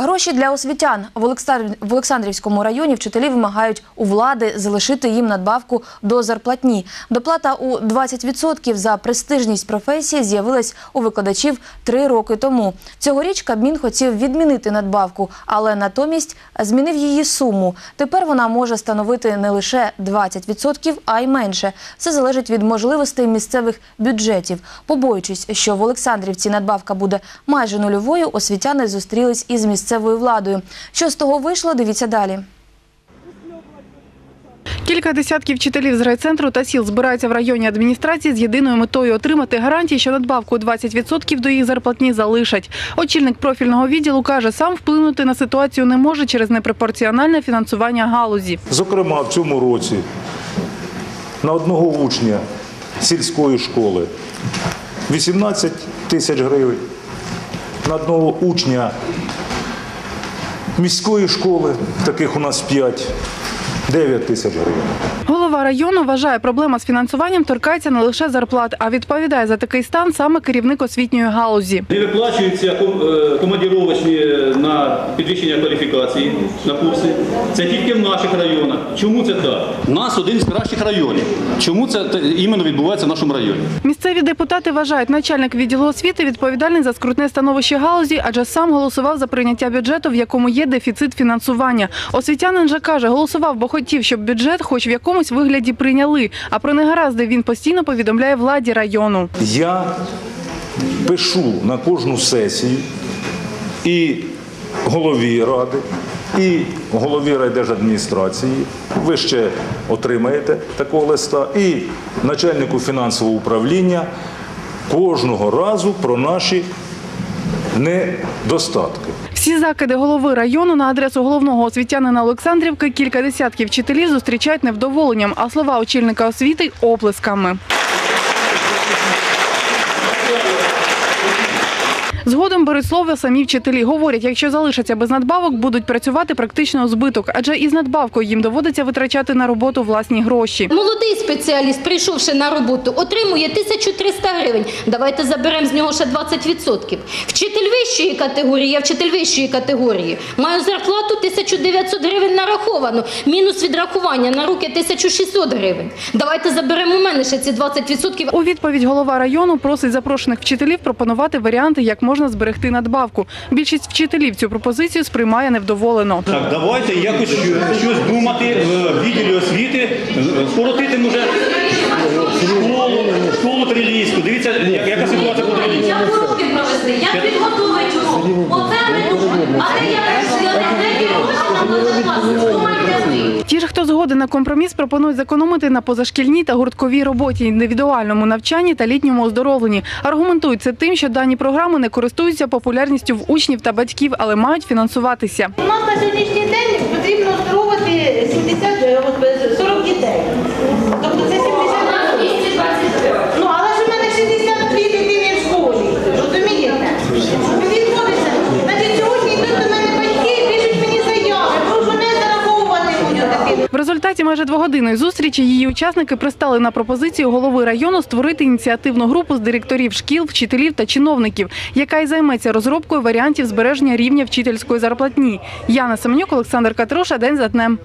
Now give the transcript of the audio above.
Гроші для освітян в Олександрівському районі вчителі вимагають у влади залишити їм надбавку до зарплатні. Доплата у 20% за престижність професії з'явилась у викладачів три роки тому. Цьогоріч Кабмін хотів відмінити надбавку, але натомість змінив її суму. Тепер вона може становити не лише 20%, а й менше. Все залежить від можливостей місцевих бюджетів. Побоюючись, що в Олександрівці надбавка буде майже нульовою, освітяни зустрілись із місцевою владою. Що з того вийшло, дивіться далі. Кілька десятків вчителів з райцентру та сіл збираються в районній адміністрації з єдиною метою отримати гарантії, що надбавку 20% до їх зарплатні залишать. Очільник профільного відділу каже, сам вплинути на ситуацію не може через непропорціональне фінансування галузі. Зокрема, в цьому році на одного учня сільської школи 18 тисяч гривень, на одного учня міської школи, таких у нас 5, 9 тисяч гривень. Голова району вважає, проблема з фінансуванням торкається не лише зарплат, а відповідає за такий стан саме керівник освітньої галузі. Не виплачуються е, командіровочні на підвищення кваліфікації на курси. Це тільки в наших районах. Чому це так? У нас один з кращих районів. Чому це іменно відбувається в нашому районі? Місцеві депутати вважають, начальник відділу освіти відповідальний за скрутне становище галузі, адже сам голосував за прийняття бюджету, в якому є дефіцит фінансування. Освітянин же каже, голосував, бо хотів, щоб бюджет хоч в якомусь вигляді прийняли. А про негаразди він постійно повідомляє владі району. Я пишу на кожну сесію і голові ради, і голові райдержадміністрації. Ви ще отримаєте такого листа, і начальнику фінансового управління кожного разу про наші недостатки. Всі закиди голови району на адресу головного освітянина Олександрівки кілька десятків вчителів зустрічають невдоволенням, а слова очільника освіти – оплесками. Згодом слово самі вчителі. Говорять, якщо залишаться без надбавок, будуть працювати практично у збиток, адже із надбавкою їм доводиться витрачати на роботу власні гроші. Молодий спеціаліст, прийшовши на роботу, отримує 1300 гривень. Давайте заберемо з нього ще 20%. Вчитель вищої категорії, я вчитель вищої категорії, маю зарплату 1900 гривень нараховано, мінус відрахування на руки 1600 гривень. Давайте заберемо у мене ще ці 20%. У відповідь голова району просить запрошених вчителів пропонувати варіанти, як можна зберегти надбавку. Більшість вчителів цю пропозицію сприймає невдоволено. Так, давайте якось щось, думати в відділі освіти, скоротити може школу, школу трилійську. Дивіться, як- яка ситуація по трилійську. Я уроки провести, я урок. Оце не я я не гроші на плату? Ті ж, хто згоден на компроміс, пропонують зекономити на позашкільній та гуртковій роботі, індивідуальному навчанні та літньому оздоровленні. Аргументують це тим, що дані програми не користуються популярністю в учнів та батьків, але мають фінансуватися. У нас на сьогоднішній день потрібно оздоровити 70, е, е, 40 дітей. В результаті майже двогодинної зустрічі її учасники пристали на пропозицію голови району створити ініціативну групу з директорів шкіл, вчителів та чиновників, яка й займеться розробкою варіантів збереження рівня вчительської зарплатні. Яна Семенюк, Олександр Катруша, день за днем.